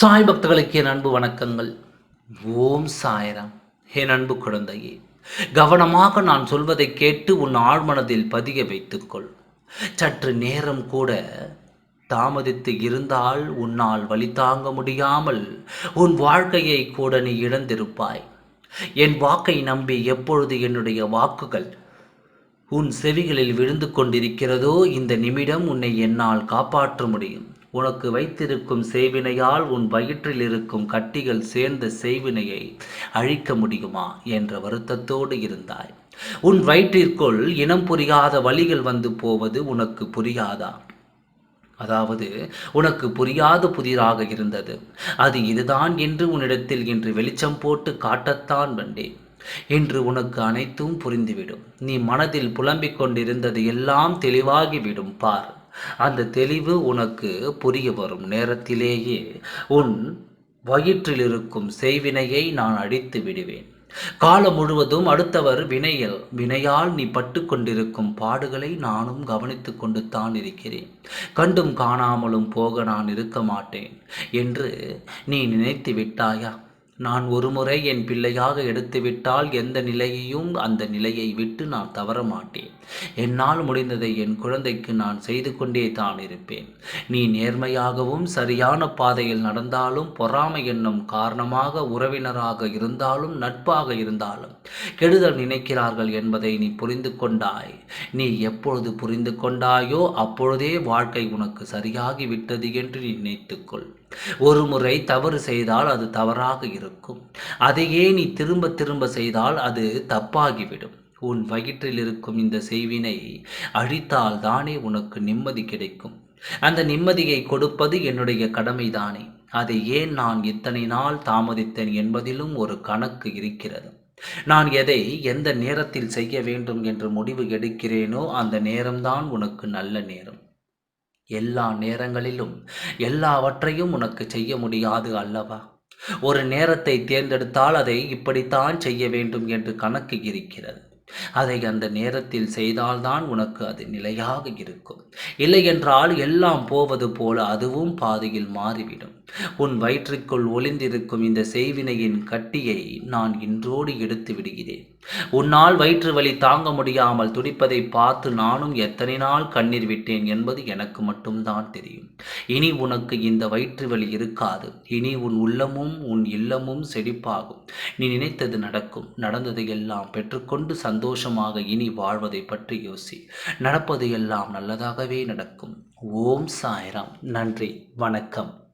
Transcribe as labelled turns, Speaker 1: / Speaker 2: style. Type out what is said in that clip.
Speaker 1: சாய் பக்தர்களுக்கு என் அன்பு வணக்கங்கள். ஓம் சாய்ராம். என் அன்பு குழந்தையே கவனமாக நான் சொல்வதை கேட்டு உன் ஆழ்மனதில் பதிய வைத்துக்கொள். சற்று நேரம் கூட தாமதித்து இருந்தால் உன்னால் வழி தாங்க முடியாமல் உன் வாழ்க்கையை கூட நீ இழந்திருப்பாய். என் வாக்கை நம்பி எப்பொழுது என்னுடைய வாக்குகள் உன் செவிகளில் விழுந்து கொண்டிருக்கிறதோ இந்த நிமிடம் உன்னை என்னால் காப்பாற்ற முடியும். உனக்கு வைத்திருக்கும் செய்வினையால் உன் வயிற்றில் இருக்கும் கட்டிகள் சேர்ந்த செய்வினையை அழிக்க முடியுமா? என்ற வருத்தத்தோடு இருந்தாய். உன் வயிற்றிற்குள் இனம் புரியாத வழிகள் வந்து போவது உனக்கு புரியாதா? அதாவது உனக்கு புரியாத புதிராக இருந்தது. அது இதுதான் என்று உன்னிடத்தில் இன்று வெளிச்சம் போட்டு காட்டத்தான் வந்தேன். இன்று உனக்கு அனைத்தும் புரிந்துவிடும். நீ மனதில் புலம்பிக் கொண்டிருந்தது எல்லாம் தெளிவாகிவிடும். பார். அந்த தெளிவு உனக்கு புரிய வரும் நேரத்திலேயே. உன் வயிற்றில் இருக்கும் செய்வினையை நான் அடித்து விடுவேன். காலம் முழுவதும் அடுத்தவர் வினையல் வினையால் நீ பட்டு கொண்டிருக்கும் பாடுகளை நானும் கவனித்து கொண்டு தான் இருக்கிறேன். கண்டும் காணாமலும் போக நான் இருக்க மாட்டேன் என்று நீ நினைத்து விட்டாயா? நான் ஒருமுறை என் பிள்ளையாக எடுத்துவிட்டால் எந்த நிலையையும் அந்த நிலையை விட்டு நான் தவற மாட்டேன் என்னால் முடிந்ததை என் குழந்தைக்கு நான் செய்து கொண்டே தான் இருப்பேன். நீ நேர்மையாகவும் சரியான பாதையில் நடந்தாலும் பொறாமை என்னும் காரணமாக உறவினராக இருந்தாலும் நட்பாக இருந்தாலும் கெடுதல் நினைக்கிறார்கள் என்பதை நீ புரிந்து கொண்டாய். நீ எப்பொழுது புரிந்து கொண்டாயோ அப்பொழுதே வாழ்க்கை உனக்கு சரியாகி விட்டது என்று நினைத்துக்கொள். ஒரு முறை தவறு செய்தால் அது தவறாக இருக்கும். இருக்கும். அதையே நீ திரும்ப திரும்ப செய்தால் அது தப்பாகிவிடும். உன் வயிற்றில் இருக்கும் இந்த செய்வினை அழித்தால் தானே உனக்கு நிம்மதி கிடைக்கும். அந்த நிம்மதியை கொடுப்பது என்னுடைய கடமைதானே. அதை ஏன் நான் இத்தனை நாள் தாமதித்தேன் என்பதிலும் ஒரு கணக்கு இருக்கிறது. நான் எதை எந்த நேரத்தில் செய்ய வேண்டும் என்று முடிவு எடுக்கிறேனோ அந்த நேரம்தான் உனக்கு நல்ல நேரம். எல்லா நேரங்களிலும் எல்லாவற்றையும் உனக்கு செய்ய முடியாது அல்லவா? ஒரு நேரத்தை தேர்ந்தெடுத்தால் அதை இப்படித்தான் செய்ய வேண்டும் என்று கணக்கு இருக்கிறது. அதை அந்த நேரத்தில் செய்தால்தான் உனக்கு அது நிலையாக இருக்கும். இல்லை என்றால் எல்லாம் போவது போல அதுவும் பாதையில் மாறிவிடும். உன் வயிற்றுக்குள் ஒளிந்திருக்கும் இந்த செய்வினையின் கட்டியை நான் இன்றோடு எடுத்து விடுகிறேன். உன்னால் வயிற்று வலி தாங்க முடியாமல் துடிப்பதை பார்த்து நானும் எத்தனை நாள் கண்ணீர் விட்டேன் என்பது எனக்கு மட்டும்தான் தெரியும். இனி உனக்கு இந்த வயிற்று வலி இருக்காது. இனி உன் உள்ளமும் உன் இல்லமும் செழிப்பாகும். நீ நினைத்தது நடக்கும். நடந்ததை எல்லாம் பெற்றுக்கொண்டு சந்தோஷமாக இனி வாழ்வதை பற்றி யோசி. நடப்பது எல்லாம் நல்லதாகவே நடக்கும். ஓம் சாய்ராம். நன்றி. வணக்கம்.